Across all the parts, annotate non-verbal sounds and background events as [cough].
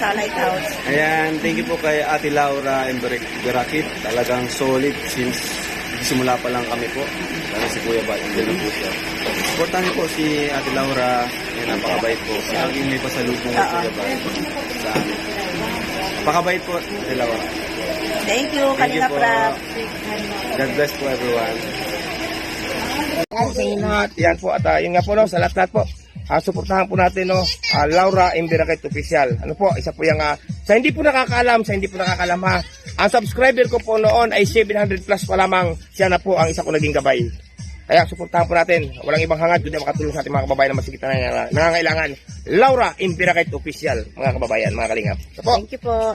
sa lighthouse. Ayan, thank you po kay Ate Laura and Berakit. Talagang solid since simula pa lang kami po. Lalo si Kuya Bat, andyan na po siya. Supportan niyo po si Ate Laura. Yan, napakabait po. Laging may pasalubong kay Kuya Bat sa amin. Napakabait po, Ate Laura. Thank you, Thank you Kalinga po. Prab. God bless po everyone. po lahat. Yan po at uh, yun nga po no, sa lahat-lahat po. Ah, suportahan po natin no, ah, Laura Imbirakit Official. Ano po, isa po yung ah, sa hindi po nakakaalam, sa hindi po nakakaalam ha. Ang subscriber ko po noon ay 700 plus pa lamang. Siya na po ang isa ko naging gabay. Kaya suportahan po natin. Walang ibang hangad kundi makatulong sa ating mga kababayan na masigit na nangangailangan. Laura Imbirakit Official, mga kababayan, mga kalingap. Ito po. Thank you po.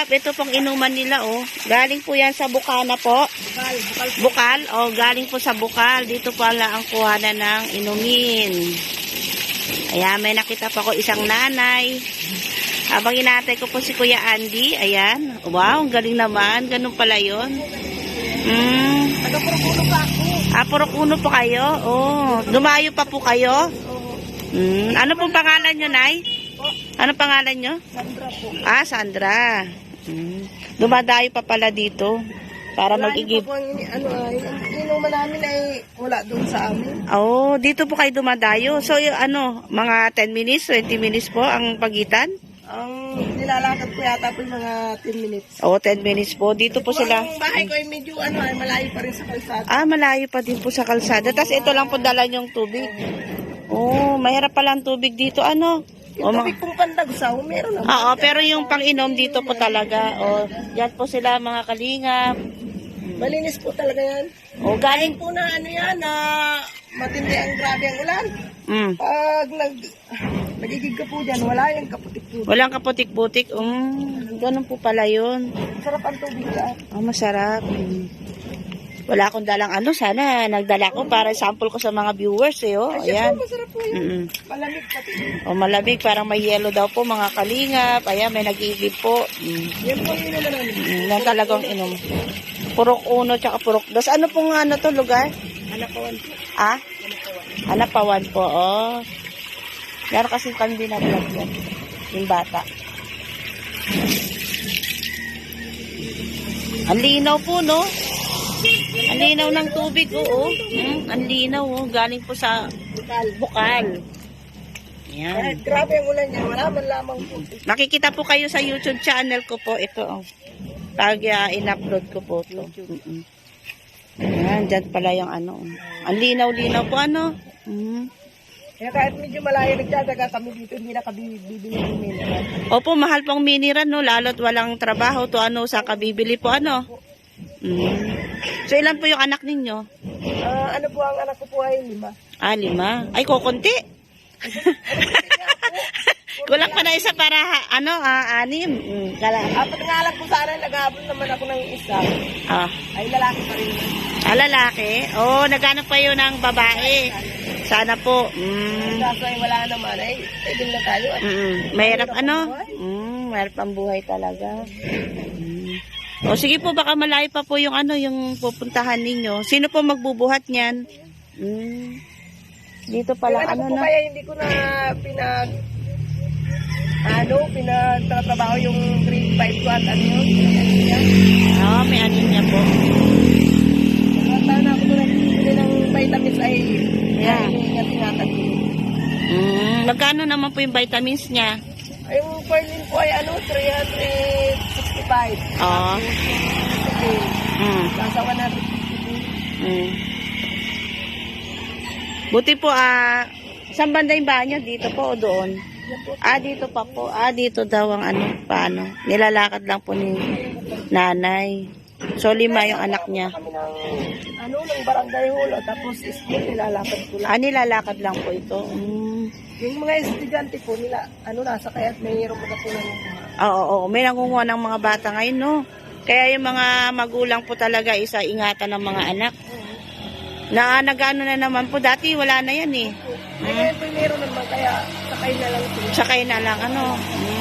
Yap, ito pong inuman nila oh. Galing po yan sa Bukana po. Bukal, bukal. Bukal, oh, galing po sa Bukal. Dito pala ang kuhanan ng inumin. Ayan, may nakita pa ko isang nanay. Habang inatay ko po si Kuya Andy, ayan. Wow, ang galing naman. Ganun pala yun. Mm. Taga-Purpuno pa ako. Ah, purok uno po kayo? Oh, dumayo pa po kayo? Mm. Ano pong pangalan nyo, Nay? Ano pangalan nyo? Sandra po. Ah, Sandra. Dumadayo pa pala dito para mag-igib. ano ay, inuman namin ay wala doon sa amin. Oh, dito po kayo dumadayo. So, yung ano, mga 10 minutes, 20 minutes po ang pagitan? Ang nilalakad ko yata po yung mga 10 minutes. Oh, 10 minutes po. Dito po sila. Ang bahay ko ay medyo ano ay malayo pa rin sa kalsada. Ah, malayo pa din po sa kalsada. Tapos ito lang po dala yung tubig. Oh, mahirap pala ang tubig dito. Ano? Yung ma- tubig pong pandagsaw, meron naman. Oo, pero yung pang-inom dito po talaga. Oh, yan po sila mga kalingap. Malinis po talaga yan. Oh, galing Po na ano yan na matindi ang grabe ang ulan. Mm. Pag nag nagigig ka po dyan, wala yung kaputik po. Walang kaputik-putik. Um, ganun po pala yun. Sarap ang tubig dyan. Oh, masarap. Mm. Wala akong dalang ano. Sana nagdala ko para sample ko sa mga viewers eh. Oh, Ay, ayan. yan. Mm-mm. Malamig pati. O malamig, parang may yellow daw po mga kalingap. Ayan, may nag-iigib po. Mm. Yan po yung namin. Mm, yan talagang inom. Purok uno tsaka purok dos. Ano pong ano to lugar? Anakawan po. Ah? Anak pawan po, oh. Meron kasi kami binablog yan. Yung bata. Ang linaw po, no? Ang linaw ng tubig, oo. Hmm, ang linaw, oh. Galing po sa bukal. Bukal. Eh, Yan. grabe ang ulan niya. Wala man lamang po. Makikita po kayo sa YouTube channel ko po. Ito, oh. Pag ah, in-upload ko po ito. Mm-mm. Yan, dyan pala yung ano. oh. Ang linaw-linaw po, ano? Mm. Kaya kahit medyo malayo nagdadaga kami dito, hindi na kami bibili ng mineral. Opo, mahal pong miniran, no? Lalo't walang trabaho to ano, sa kabibili po, ano? Mm. So, ilan po yung anak ninyo? Ah, ano po ang anak ko po ay lima. Ah, lima. Ay, kukunti. [laughs] Kulang pa na isa para, ano, ah, anim. Mm, kala. Apat nga lang po sana, nag-aabot naman ako ng isa. Ah, Ay lalaki pa rin. ah, lalaki. Oh, naghanap pa yun ng babae. Sana po. Mm. Kaso ay wala naman. Ay, pwede na tayo. Mm, mahirap ano? Mm, mahirap ang buhay talaga. Mm. O sige po, baka malayo pa po yung ano, yung pupuntahan ninyo. Sino po magbubuhat niyan? Mm. Dito pala, Yung ano ko po na? kaya hindi ko na pinag ano, pinagtatrabaho yung grade 5 ko at ano yun. Ah, may anin niya po. Sana ako na bibili ng vitamins ay Yeah. ingat-ingatan ko. Mm, magkano naman po yung vitamins niya? Ay, yung Perlin po ay ano, 365. Oo. Okay. Mm, Nasa 150. mm. Buti po, ah, saan banda yung banyo? Dito po o doon? Ah, dito pa po. Ah, dito daw ang ano, paano. Nilalakad lang po ni nanay. So, lima yung anak niya. Ano, ng barangay hall. at Tapos, school, nilalakad ko lang. Ah, nilalakad lang po ito. Mm. Yung mga estudyante po nila, ano, nasa kaya't mayroon mga po ng Oo, oo, oo. May nangunguha ng mga bata ngayon, no? Kaya yung mga magulang po talaga isa ingatan ng mga anak. Na nagano na naman po. Dati wala na yan eh. Ay, po mayroon naman, kaya sakay na lang. Sakay na lang, ano. Mm.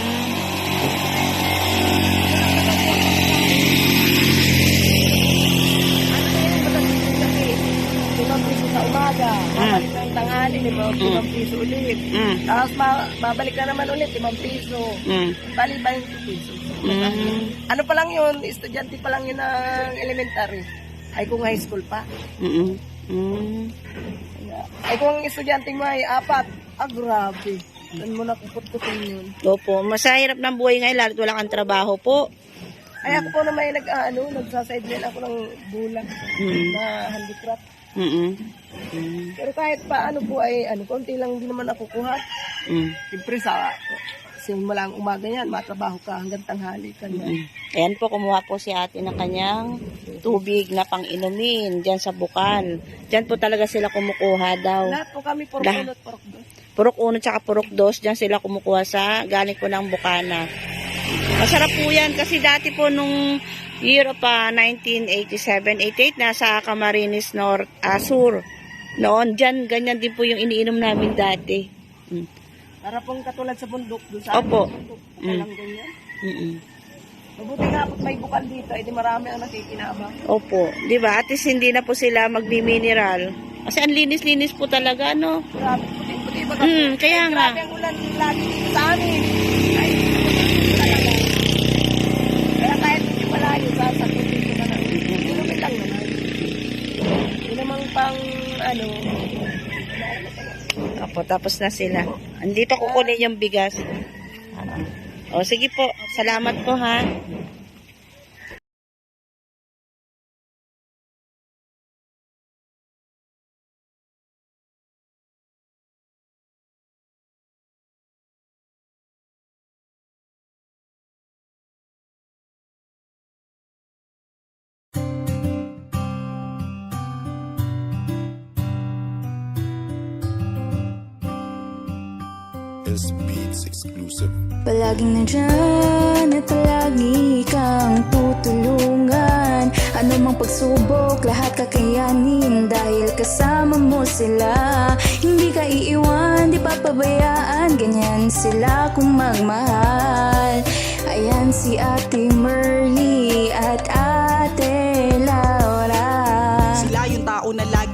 Umaga, babalik ng tanghali, limang limang piso ulit. Mm. Tapos ma- babalik na naman ulit, limang piso. Mm. Bali, 20 piso. Mm. Ano pa lang yun, estudyante pa lang yun ng elementary. Ay kung high school pa. Mm. Mm. Ay kung estudyante mo ay apat, ah grabe. Saan mo nakupot-kutin yun? Opo, masahirap ng buhay ngayon lalo't wala kang trabaho po. Ay ako po naman nag, ah, ano, nagsasideline ako ng bulang Mm. na handicraft. Mm. Mm. Pero kahit pa ano po ay, ano, konti lang din naman ako kuha. Mm. Siyempre sa simula ang umaga yan, matrabaho ka hanggang tanghali ka na. Mm. Ayan po, kumuha po si ate ng kanyang tubig na pang-inumin dyan sa bukal. Dyan po talaga sila kumukuha daw. Lahat po kami puro Lahat. kulot, puro kulot. Purok uno tsaka purok dos, dyan sila kumukuha sa galing po ng bukana. Masarap po yan kasi dati po nung year of ah, 1987-88 nasa Camarines North, ah, Sur. Noon, dyan, ganyan din po yung iniinom namin dati. Mm. Para pong katulad sa bundok, doon sa Opo. bundok, Mm. lang ganyan. Mm-mm. Mabuti nga may bukal dito, edi marami ang nakikinabang. Opo, 'di ba? At least hindi na po sila magbi-mineral. Kasi ang linis-linis po talaga, no? Grabe, puti-puti ba Mm, kaya Ay, nga. Grabe ang ulan lagi dito sa amin. Ay, puti-puti talaga. Kaya kahit hindi malayo, sasagutin ko na lang. Inumin lang naman. Yun namang pang, ano, Opo, tapos na sila. Andito kukunin yung bigas. O, sige po. Salamat po, ha? This Beats exclusive. Palaging nandyan at palagi kang tutulungan. Ano mang pagsubok, lahat kakayanin. Dahil kasama mo sila. Hindi ka iiwan, di papabayaan. Ganyan sila kung magmahal. Ayan si Ate Merly at Ate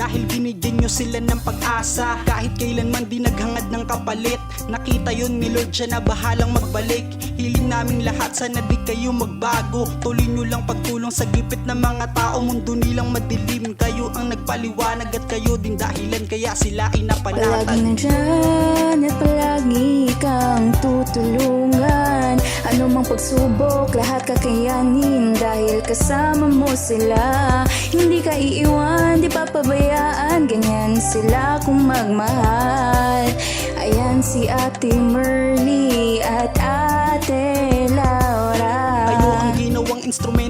dahil binigyan nyo sila ng pag-asa. Kahit kailanman di naghangad ng kapalit. Nakita yun ni Lord siya na bahalang magbalik. Hiling namin lahat sana di kayo magbago. Tuloy nyo lang pagtulong sa gipit ng mga tao. Mundo nilang madilim Kayo ang nagpaliwanag at kayo din dahilan Kaya sila ay napanatag Palaging nandyan at palagi kang tutulungan. Ano mang pagsubok, lahat kakayanin. Dahil kasama mo sila Hindi ka iiwan, di papabayaan Ganyan sila kung magmahal. Ayan si Ate Merly at Ate Laura. Kayo ang ginawang instrumento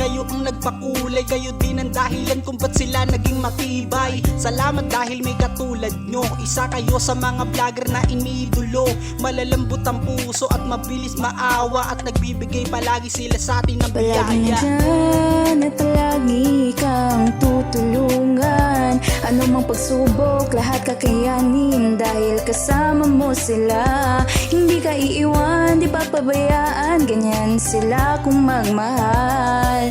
kayo ang nagpakulay Kayo din ang dahilan kung ba't sila naging matibay. Salamat dahil may katulad nyo. Isa kayo sa mga vlogger na iniidolo Malalambot ang puso at mabilis maawa At nagbibigay palagi sila sa atin ng Palagi biyaya. nandyan at palagi kang tutulungan. Ano mang pagsubok, lahat kakayanin Dahil kasama mo sila. Hindi ka iiwan, di papabayaan Ganyan sila kung magmahal